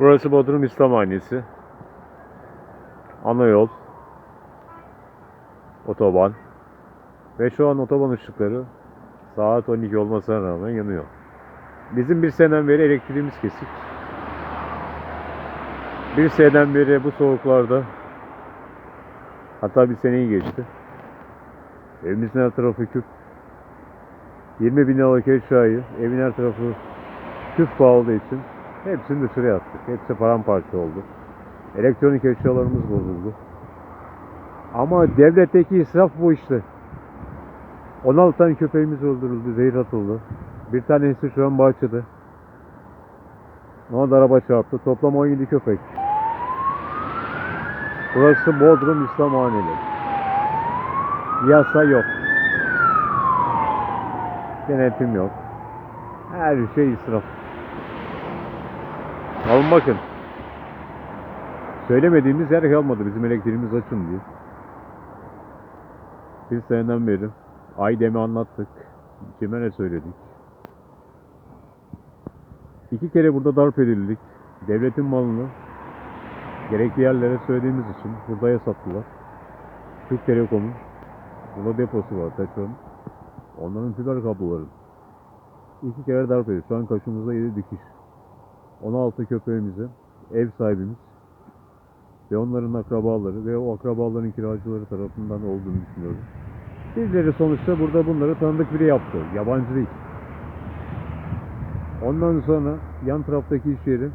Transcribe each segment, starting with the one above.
Burası Bodrum İslam Hanesi. Ana yol. Otoban. Ve şu an otoban ışıkları saat 12 olmasına rağmen yanıyor. Bizim bir seneden beri elektriğimiz kesik. Bir seneden beri bu soğuklarda hatta bir seneyi geçti. Evimizin her tarafı küp. 20 bin liralık eşyayı evin her tarafı küp pahalı için hepsini dışarıya attık. Hepsi paramparça oldu. Elektronik eşyalarımız bozuldu. Ama devletteki israf bu işte. 16 tane köpeğimiz öldürüldü, zehir atıldı. Bir tanesi şu an bahçede. Ona da araba çarptı. Toplam 17 köpek. Burası Bodrum İslam Haneli. Yasa yok. Denetim yok. Her şey israf. Alın bakın. Söylemediğimiz yer kalmadı bizim elektriğimiz açın diye. Bir seneden beri Aydem'i anlattık. Kime ne söyledik. İki kere burada darp edildik. Devletin malını gerekli yerlere söylediğimiz için burada sattılar. Türk Telekom'un burada deposu var petrol. Onların fiber kabloları. İki kere darp edildi. Şu an kaşımızda 7 dikiş. 16 köpeğimizi ev sahibimiz ve onların akrabaları ve o akrabaların kiracıları tarafından olduğunu düşünüyorum. Bizleri sonuçta burada bunları tanıdık biri yaptı. Yabancı değil. Ondan sonra yan taraftaki iş yeri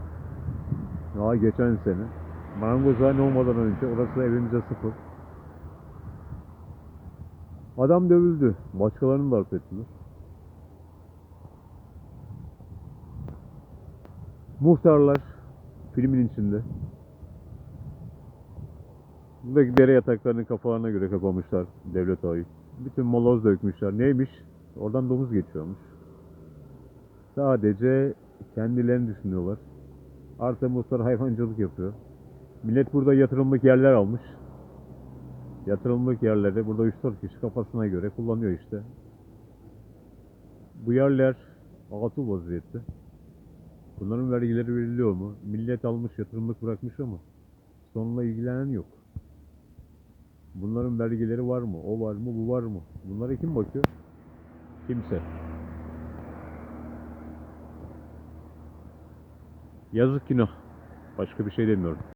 daha geçen sene marangozhane olmadan önce orası evimize sıfır. Adam dövüldü. Başkalarını darp ettiler. Muhtarlar filmin içinde. Buradaki dere yataklarını kafalarına göre kapamışlar devlet ait. Bütün moloz dökmüşler. Neymiş? Oradan domuz geçiyormuş. Sadece kendilerini düşünüyorlar. Artı muhtar hayvancılık yapıyor. Millet burada yatırımlık yerler almış. Yatırımlık yerleri burada 3-4 kişi kafasına göre kullanıyor işte. Bu yerler atıl vaziyette. Bunların vergileri veriliyor mu? Millet almış yatırımlık bırakmış ama sonuna ilgilenen yok. Bunların vergileri var mı? O var mı? Bu var mı? Bunlara kim bakıyor? Kimse. Yazık günah. Başka bir şey demiyorum.